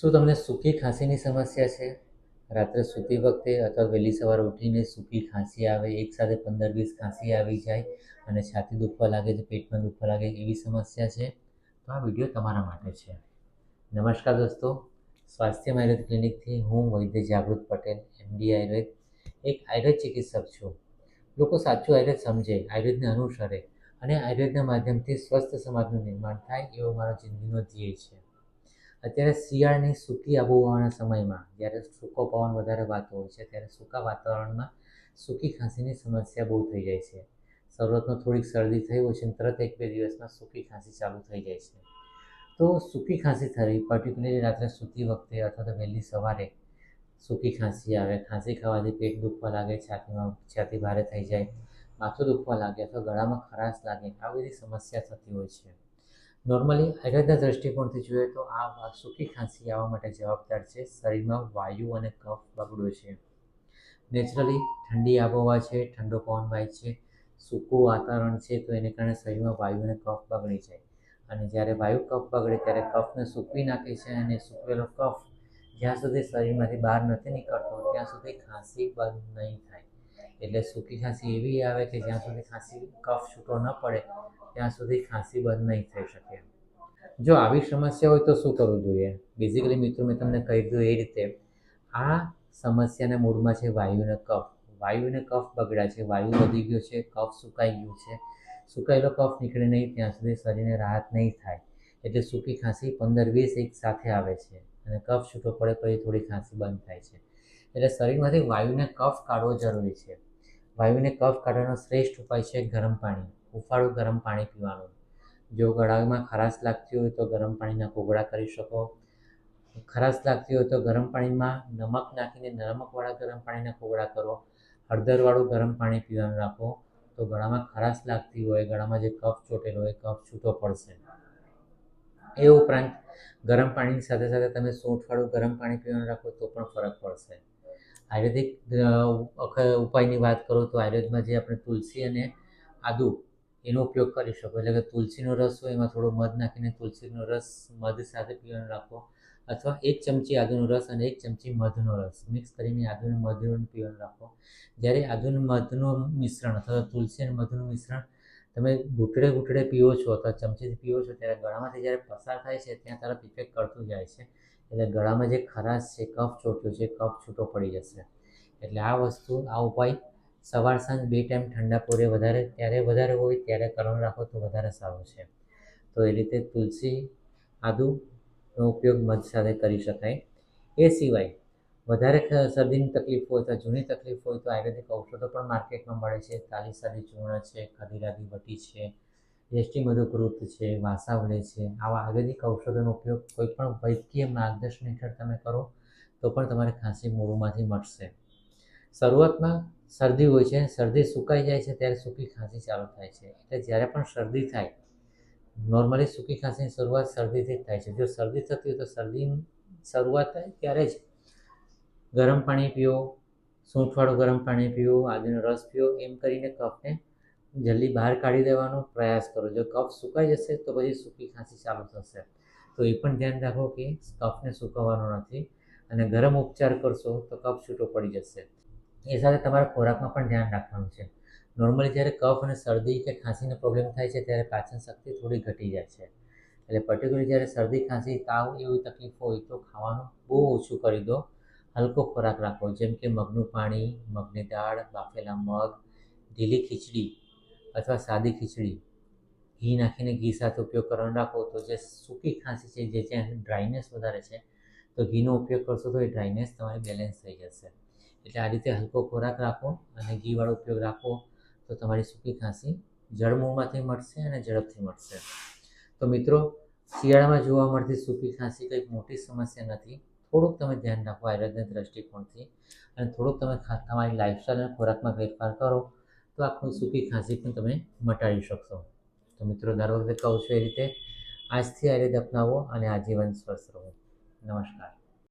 શું તમને સૂકી ખાંસીની સમસ્યા છે? રાત્રે સૂતી વખતે અથવા વહેલી સવારે ઉઠીને સૂકી ખાંસી આવે એકસાથે પંદર વીસ ખાંસી આવી જાય અને છાતી દુખવા લાગે છે, પેટમાં દુખવા લાગે એવી સમસ્યા છે? તો આ વીડિયો તમારા માટે છે. નમસ્કાર દોસ્તો. સ્વાસ્થ્ય આયુર્વેદ ક્લિનિકથી હું વૈદ્ય જાગૃત પટેલ એમડી આયુર્વેદ, એક આયુર્વેદ ચિકિત્સક છું. લોકો સાચું આયુર્વેદ સમજે, આયુર્વેદને અનુસરે અને આયુર્વેદના માધ્યમથી સ્વસ્થ સમાજનું નિર્માણ થાય એવો મારો જિંદગીનો ધ્યેય છે. અત્યારે શિયાળની સૂકી આબોહવાના સમયમાં, જ્યારે સૂકો પવન વધારે વાતો હોય છે, ત્યારે સૂકા વાતાવરણમાં સૂકી ખાંસીની સમસ્યા બહુ થઈ જાય છે. શરૂઆતમાં થોડીક શરદી થઈ હોય છે તરત એક બે દિવસમાં સૂકી ખાંસી ચાલુ થઈ જાય છે. તો સૂકી ખાંસી થવી પર્ટિક્યુલરલી રાત્રે સૂતી વખતે અથવા તો વહેલી સવારે સૂકી ખાંસી આવે, ખાંસી ખાવાથી પેટ દુખવા લાગે, છાતીમાં, છાતી ભારે થઈ જાય, માથું દુખવા લાગે અથવા ગળામાં ખરાશ લાગે આ બધી સમસ્યા થતી હોય છે. નોર્મલી આયુર્વેદના દૃષ્ટિકોણથી જોઈએ તો આ સૂકી ખાંસી આવવા માટે જવાબદાર છે. શરીરમાં વાયુ અને કફ બગડો છે. નેચરલી ઠંડી આબોહવા છે, ઠંડો પવન વાય છે, સૂકું વાતાવરણ છે, તો એને કારણે શરીરમાં વાયુ અને કફ બગડી જાય અને જ્યારે વાયુ કફ બગડે ત્યારે કફને સૂકવી નાખે છે અને સૂકવેલો કફ જ્યાં સુધી શરીરમાંથી બહાર નથી નીકળતો, ત્યાં સુધી ખાંસી બંધ નહીં થાય. એટલે સૂકી ખાંસી એવી આવે કે જ્યાં સુધી ખાંસી કફ છૂટો ન પડે ત્યાં સુધી ખાંસી બંધ નહીં થઈ શકે જો આવી સમસ્યા હોય તો શું કરવું જોઈએ? બેઝિકલી મિત્રો, મેં તમને કહી દીધું એ રીતે. આ સમસ્યાના મૂળમાં છે વાયુને કફ. વાયુને કફ બગડ્યા છે. વાયુ વધી ગયો છે. કફ સુકાઈ ગયું છે. સુકાયેલો કફ નીકળે નહીં. ત્યાં સુધી શરીરને રાહત નહીં થાય. એટલે સૂકી ખાંસી પંદર વીસ એક સાથે આવે છે. અને કફ છૂટો પડે પછી થોડી ખાંસી બંધ થાય છે. એટલે શરીરમાંથી વાયુને કફ કાઢવો જરૂરી છે. વાયુને કફ કાઢવાનો શ્રેષ્ઠ ઉપાય છે ગરમ પાણી. હુંફાળું ગરમ પાણી પીવાનું. જો ગળામાં ખરાશ લાગતી હોય તો ગરમ પાણીના કોગળા કરી શકો. ખરાશ લાગતી હોય તો ગરમ પાણીમાં નમક નાખીને નમકવાળા ગરમ પાણીના કોગળા કરો. હળદરવાળું ગરમ પાણી પીવાનું રાખો. તો ગળામાં ખરાશ લાગતી હોય, ગળામાં જે કફ ચોટેલો હોય, કફ છૂટો પડશે. એ ઉપરાંત ગરમ પાણીની સાથે સાથે તમે સૂંઠવાળું ગરમ પાણી પીવાનું રાખો તો પણ ફરક પડશે. આયુર્વેદિક ઉપાયની વાત કરું તો આયુર્વેદમાં જે આપણે તુલસી અને આદુ એનો ઉપયોગ કરી શકો. એટલે કે તુલસીનો રસ હોય એમાં થોડો મધ નાખીને તુલસીનો રસ મધ સાથે પીવાનું રાખો. અથવા એક ચમચી આદુનો રસ અને એક ચમચી મધનો રસ મિક્સ કરીને આદુને મધનું પીવાનું રાખો. જ્યારે આદુને મધનું મિશ્રણ અથવા તુલસી અને મધનું મિશ્રણ તમે ઘૂંટડે ઘૂંટડે પીવો છો અથવા ચમચીથી પીવો છો, ત્યારે ગળામાંથી જ્યારે પસાર થાય છે, ત્યાં તરફ ઇફેક્ટ કરતું જાય છે. એટલે ગળામાં જે ખરાશ છે, કફ ચોટ્યો છે, કફ છૂટો પડી જશે. એટલે આ વસ્તુ, આ ઉપાય સવાર સાંજ બે ટાઈમ ઠંડા પૂરે વધારે, ત્યારે વધારે હોય, ત્યારે કરવાનું રાખો તો વધારે સારું છે. તો એ રીતે તુલસી આદુનો ઉપયોગ મધ સાથે કરી શકાય. એ સિવાય વધારે શરદીની તકલીફ હોય અથવા જૂની તકલીફ હોય તો આયુર્વેદિક ઔષધો પણ માર્કેટમાં મળે છે. તાલીસાદી ચૂર્ણ છે ખદીરાદી વટી છે એસટી મધુકૃત છે વાસાવડે છે. આવા આયુર્વેદિક ઔષધોનો ઉપયોગ કોઈ પણ વૈદ્યકીય માર્ગદર્શન હેઠળ તમે કરો તો પણ તમારે ખાંસી મૂળમાંથી મટશે શરૂઆતમાં શરદી હોય છે, શરદી સુકાઈ જાય છે, ત્યારે સૂકી ખાંસી ચાલુ થાય છે. એટલે જ્યારે પણ શરદી થાય નોર્મલી સૂકી ખાંસીની શરૂઆત શરદીથી જ થાય છે. જો શરદી થતી હોય તો શરદી શરૂઆત થાય ત્યારે જ ગરમ પાણી પીવો સૂંઠવાળું ગરમ પાણી પીવો આદુનો રસ પીવો એમ કરીને કફને જલ્દી બહાર કાઢી દેવાનો પ્રયાસ કરો. જો કફ સુકાઈ જશે તો પછી સૂકી ખાંસી ચાલુ થશે. તો એ પણ ધ્યાન રાખો કે કફને સુકવવાનો નથી અને ગરમ ઉપચાર કરશો તો કફ છૂટો પડી જશે. એ સાથે તમારા ખોરાકમાં પણ ધ્યાન રાખવાનું છે. નોર્મલી જ્યારે કફ અને શરદી કે ખાંસીનો પ્રોબ્લેમ થાય છે, ત્યારે પાચન શક્તિ થોડી ઘટી જાય છે. એટલે પર્ટિક્યુલર જ્યારે શરદી, ખાંસી, તાવ એવી તકલીફ હોય તો ખાવાનું બહુ ઓછું કરી દો. હલકો ખોરાક રાખો, જેમ કે મગનું પાણી, મગની દાળ, બાફેલા મગ, ઢીલી ખીચડી અથવા સાદી ખીચડી. ઘી નાખીને ઘી સાથે ઉપયોગ કરવાનો રાખો તો જે સૂકી ખાંસી છે, જે જ્યાં ડ્રાયનેસ વધારે છે, તો ઘીનો ઉપયોગ કરશો તો એ ડ્રાયનેસ તમારી બેલેન્સ થઈ જશે. એટલે આ રીતે હલકો ખોરાક રાખો અને ઘીવાળો ઉપયોગ રાખો તો તમારી સૂકી ખાંસી જળમૂળમાંથી મળશે અને ઝડપથી મળશે. તો મિત્રો, શિયાળામાં જોવા મળતી સૂકી ખાંસી કંઈક મોટી સમસ્યા નથી. થોડુંક તમે ધ્યાન રાખો આયુર્વેદના દૃષ્ટિકોણથી અને થોડુંક તમે તમારી લાઈફસ્ટાઈલ અને ખોરાકમાં ફેરફાર કરો તો આખું સૂકી ખાંસી પણ તમે મટાડી શકશો. તો મિત્રો, દર વખતે કહું છું એ રીતે, આજથી આયુર્વેદ અપનાવો અને આજીવન સ્વસ્થ રહો. નમસ્કાર.